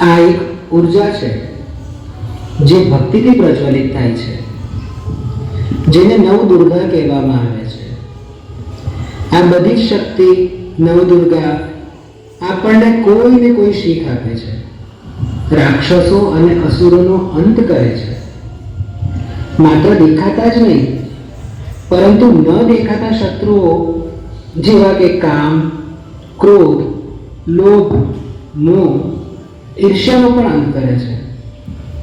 આ એક ઊર્જા છે, જે ભક્તિથી પ્રજ્વલિત થાય છે, જેને નવદુર્ગા કહેવામાં આવે છે. આ બધી શક્તિ નવદુર્ગા આપણને કોઈ ને કોઈ શીખ આપે છે. રાક્ષસો અને અસુરોનો અંત કરે છે. માત્ર દેખાતા જ નહીં, પરંતુ ન દેખાતા શત્રુઓ જેવા કે કામ, ક્રોધ, લોભ, મોહ ઈર્ષ્યાનો પણ અંત કરે છે.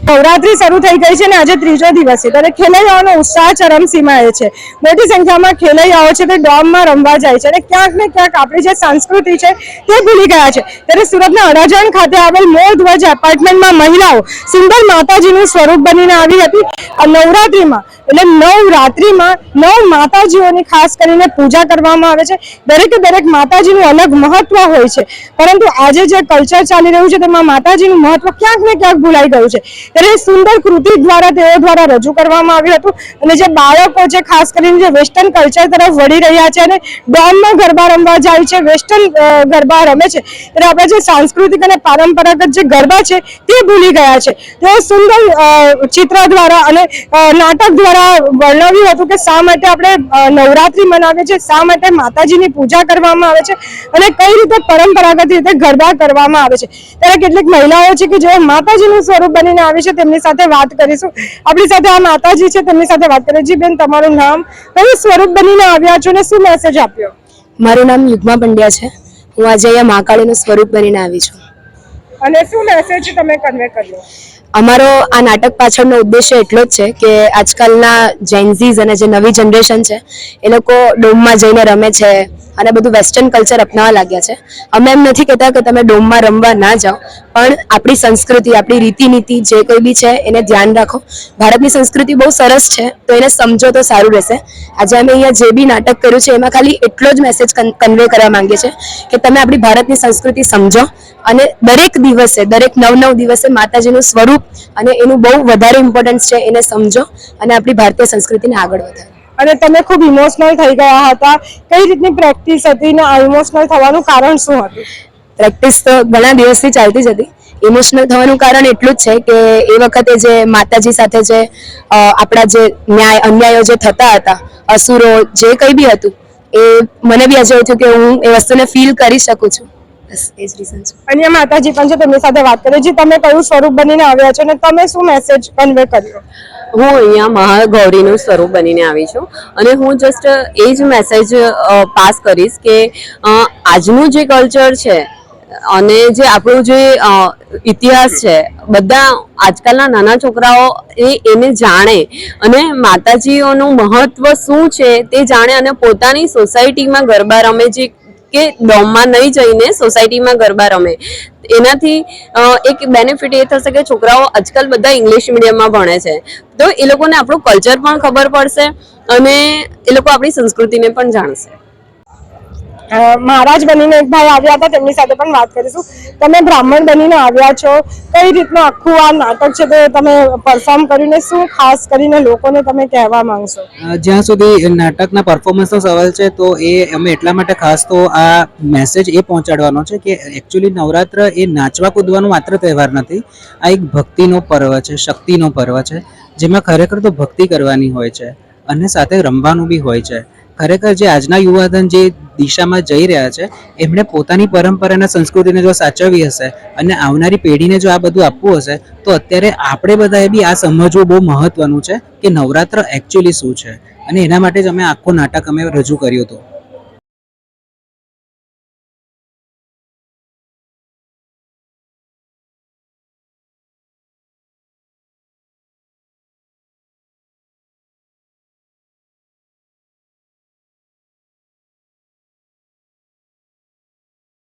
નવરાત્રી શરૂ થઈ ગઈ છે ને આજે ત્રીજો દિવસ છે. ત્યારે ખેલૈયાઓનો ઉત્સાહ ચરમસીમાએ છે. મોટી સંખ્યામાં ખેલૈયાઓ છે તે ડોમમાં રમવા જાય છે અને ક્યાંક ને ક્યાંક આપણી જે સંસ્કૃતિ છે તે ભૂલી ગયા છે. ત્યારે સુરતના અડાજણ ખાતે આવેલ મોર ધ્વજ એપાર્ટમેન્ટમાં મહિલાઓ સુંદર માતાજીનું સ્વરૂપ બનીને આવી હતી. આ નવરાત્રીમાં, એટલે નવ રાત્રિમાં નવ માતાજીઓની ખાસ કરીને પૂજા કરવામાં આવે છે. દરેકે દરેક માતાજીનું અલગ મહત્વ હોય છે. પરંતુ આજે જે કલ્ચર ચાલી રહ્યું છે તેમાં માતાજીનું મહત્વ ક્યાંક ને ક્યાંક ભૂલાઈ ગયું છે. ત્યારે સુંદર કૃતિ દ્વારા તેઓ દ્વારા રજૂ કરવામાં આવ્યું હતું. અને જે બાળકો છે, ખાસ કરીને જે વેસ્ટર્ન કલ્ચર તરફ વળી રહ્યા છે અને ડોમમાં ગરબા રમવા જાય છે વેસ્ટર્ન ગરબા રમે છે. ત્યારે આપણા જે સાંસ્કૃતિક અને પરંપરાગત જે ગરબા છે, તે ભૂલી ગયા છે. તેઓ સુંદર ચિત્ર દ્વારા અને નાટક દ્વારા વર્ણવ્યું હતું કે શા માટે આપણે નવરાત્રિ મનાવીએ છીએ, શા માટે માતાજીની પૂજા કરવામાં આવે છે અને કઈ રીતે પરંપરાગત રીતે ગરબા કરવામાં આવે છે. ત્યારે કેટલીક મહિલાઓ છે કે જેઓ માતાજીનું સ્વરૂપ બનીને આવે છે તેમની સાથે વાત કરીશું. આપણી સાથે આ માતાજી છે તેમની સાથે વાત કરીએ. જી બેન તમારું નામ? કયું સ્વરૂપ બનીને આવ્યા છો ને શું મેસેજ આપ્યો? મારું નામ યુગમા પંડ્યા છે. હું આજે અહીંયા મહાકાળીનું સ્વરૂપ બનીને આવી છું. અને શું મેસેજ તમે કન્વે કર્યો? અમારો આ નાટક પાછળનો ઉદ્દેશ્ય એટલો જ છે કે આજકાલના જેન્ઝીઝ અને જે નવી જનરેશન છે, એ લોકો ડોમમાં જઈને રમે છે અને બધું વેસ્ટર્ન કલ્ચર અપનાવવા લાગ્યા છે. અમે એમ નથી કહેતા કે તમે ડોમમાં રમવા ના જાઓ, પણ આપણી સંસ્કૃતિ, આપણી રીતિનીતિ જે કોઈ બી છે, એને ધ્યાન રાખો. ભારતની સંસ્કૃતિ બહુ સરસ છે, તો એને સમજો તો સારું રહેશે. આજે અમે અહીંયા જે બી નાટક કર્યું છે, એમાં ખાલી એટલો જ મેસેજ કન્વે કરવા માંગીએ છીએ કે તમે આપણી ભારતની સંસ્કૃતિ સમજો અને દરેક દિવસે, દરેક નવ નવ દિવસે માતાજીનું સ્વરૂપ અને એનું બહુ વધારે ઇમ્પોર્ટન્સ છે એને સમજો અને આપણી ભારતીય સંસ્કૃતિને આગળ વધારો અને તમે ખૂબ ઇમોશનલ થઈ ગયા હતા. કઈ રીતની પ્રેક્ટિસ હતી ને ઇમોશનલ થવાનું કારણ શું હતું? પ્રેક્ટિસ તો ઘણા દિવસથી ચાલતી જ હતી. ઇમોશનલ થવાનું કારણ એટલું જ છે કે એ વખતે જે માતાજી સાથે જે આપણા જે ન્યાય અન્યાયો જે થતા હતા અસુરો જે કંઈ બી હતું એ મને બી આજે થયું કે હું એ વસ્તુને ફીલ કરી શકું છું. બસ એ જ રીઝન છે. અહીંયા માતાજી પણ છે તેમની સાથે વાત કરીએ જી તમે કયું સ્વરૂપ બનીને આવ્યા છો અને તમે શું મેસેજ કન્વે કર્યો? હું અહીંયા મહાગૌરીનું સ્વરૂપ બનીને આવી છું અને હું જસ્ટ એ જ મેસેજ પાસ કરીશ કે આજનું જે કલ્ચર છે અને જે આપણું જે ઇતિહાસ છે બધા આજકાલના નાના છોકરાઓ એ એને જાણે અને માતાજીઓનું મહત્વ શું છે તે જાણે અને પોતાની સોસાયટીમાં ગરબા રમે જે કે ડોમમાં નહીં જઈને સોસાયટીમાં ગરબા રમે. એનાથી એક બેનિફિટ એ થશે કે છોકરાઓ આજકાલ બધા ઇંગ્લિશ મીડિયમમાં ભણે છે. તો એ લોકોને આપણું કલ્ચર પણ ખબર પડશે અને એ લોકો આપણી સંસ્કૃતિને પણ જાણશે. મહારાજ બનીને એક ભાઈ આવ્યા હતા, તેમની સાથે પણ વાત કરીશું. તમે બ્રાહ્મણ બનીને આવ્યા છો, કઈ રીતનું આખું આ નાટક છે તે તમે પરફોર્મ કરીને શું ખાસ કરીને લોકોને તમે કહેવા માંગશો? જ્યાં સુધી નાટકના પરફોર્મન્સનો સવાલ છે, તો એ અમે એટલા માટે ખાસ તો આ મેસેજ એ પહોંચાડવાનો છે કે એકચ્યુઅલી નવરાત્ર એ નાચવા કૂદવાનો માત્ર તહેવાર નથી, આ એક ભક્તિનો પર્વ છે, શક્તિનો પર્વ છે, જેમાં ખરેખર તો ભક્તિ કરવાની હોય છે અને સાથે રમવાનું બી હોય છે. ખરેખર જે આજના યુવાધન જે દિશામાં જઈ રહ્યા છે, એમણે પોતાની પરંપરા અને સંસ્કૃતિને જો સાચવવી હશે અને આવનારી પેઢીને જો આ બધું આપવું હશે, તો અત્યારે આપણે બધાએ બી આ સમજવું બહુ મહત્વનું છે કે નવરાત્ર એકચ્યુઅલી શું છે? અને એના માટે જ અમે આખો નાટક અમે રજૂ કર્યું હતું.